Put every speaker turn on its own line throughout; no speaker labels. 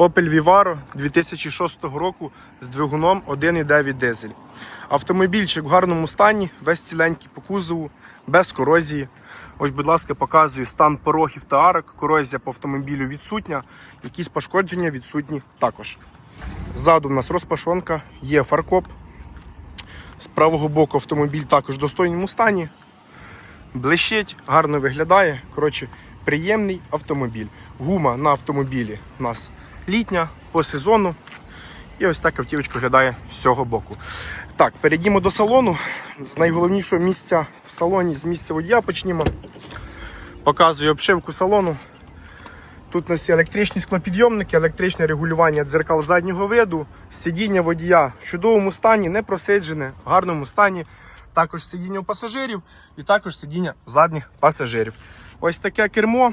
Opel Vivaro 2006 року з двигуном 1,9 дизель. Автомобільчик в гарному стані, весь ціленький по кузову, без корозії. Ось, будь ласка, показую стан порогів та арок. Корозія по автомобілю відсутня, якісь пошкодження відсутні також. Ззаду в нас розпашонка, є фаркоп. З правого боку автомобіль також в достойному стані. Блищить, гарно виглядає. Коротше, приємний автомобіль. Гума на автомобілі у нас літня по сезону. І ось так автівочка виглядає з цього боку. Так, перейдімо до салону. З найголовнішого місця в салоні, з місця водія почнімо. Показую обшивку салону. Тут у нас є електричні склопідйомники, електричне регулювання дзеркал заднього виду, сидіння водія в чудовому стані, не просиджене, в гарному стані. Також сидіння у пасажирів і також сидіння задніх пасажирів. Ось таке кермо.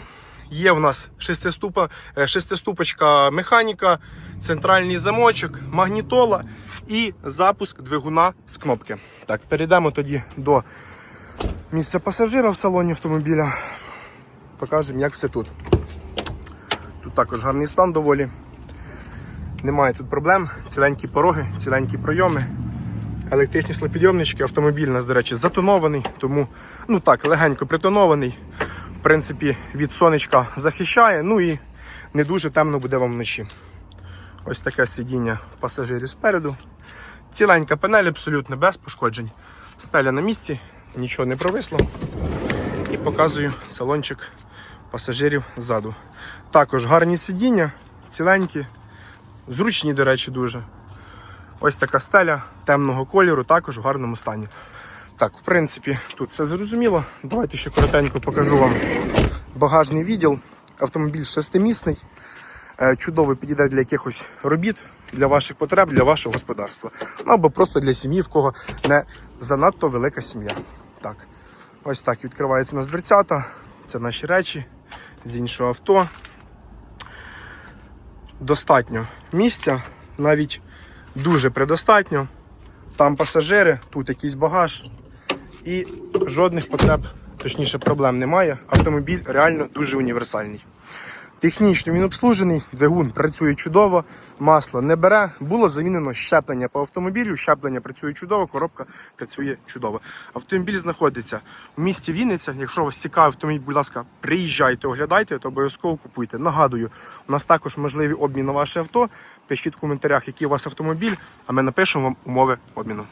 Є в нас шестиступа, е, шестиступочка механіка, центральний замочок, магнітола і запуск двигуна з кнопки. Так, перейдемо тоді до місця пасажира в салоні автомобіля. Покажемо, як все тут. Тут також гарний стан доволі. Немає тут проблем. Ціленькі пороги, ціленькі пройоми, електричні слопідйомнички. Автомобіль у нас, до речі, затонований, тому ну так, легенько притонований. Принципі, від сонечка захищає, ну і не дуже темно буде вам вночі. Ось таке сидіння пасажирів спереду. Ціленька панель абсолютно без пошкоджень. Стеля на місці, нічого не провисло. І показую салончик пасажирів ззаду. Також гарні сидіння, ціленькі, зручні, до речі, дуже. Ось така стеля темного кольору, також в гарному стані. Так, в принципі, тут все зрозуміло. Давайте ще коротенько покажу вам багажний відділ. Автомобіль шестимісний, е, чудово підійде для якихось робіт, для ваших потреб, для вашого господарства. Ну або просто для сім'ї, в кого не занадто велика сім'я. Так, ось так відкриваються у нас дверцята. Це наші речі з іншого авто. Достатньо місця, навіть дуже предостатньо. Там пасажири, тут якийсь багаж. І жодних потреб, точніше, проблем немає. Автомобіль реально дуже універсальний. Технічно він обслужений, двигун працює чудово, масло не бере. Було замінено щеплення по автомобілю. Щеплення працює чудово, коробка працює чудово. Автомобіль знаходиться в місті Вінниця. Якщо вас цікавий автомобіль, будь ласка, приїжджайте, оглядайте, то обов'язково купуйте. Нагадую, у нас також можливий обмін на ваше авто. Пишіть в коментарях, який у вас автомобіль, а ми напишемо вам умови обміну.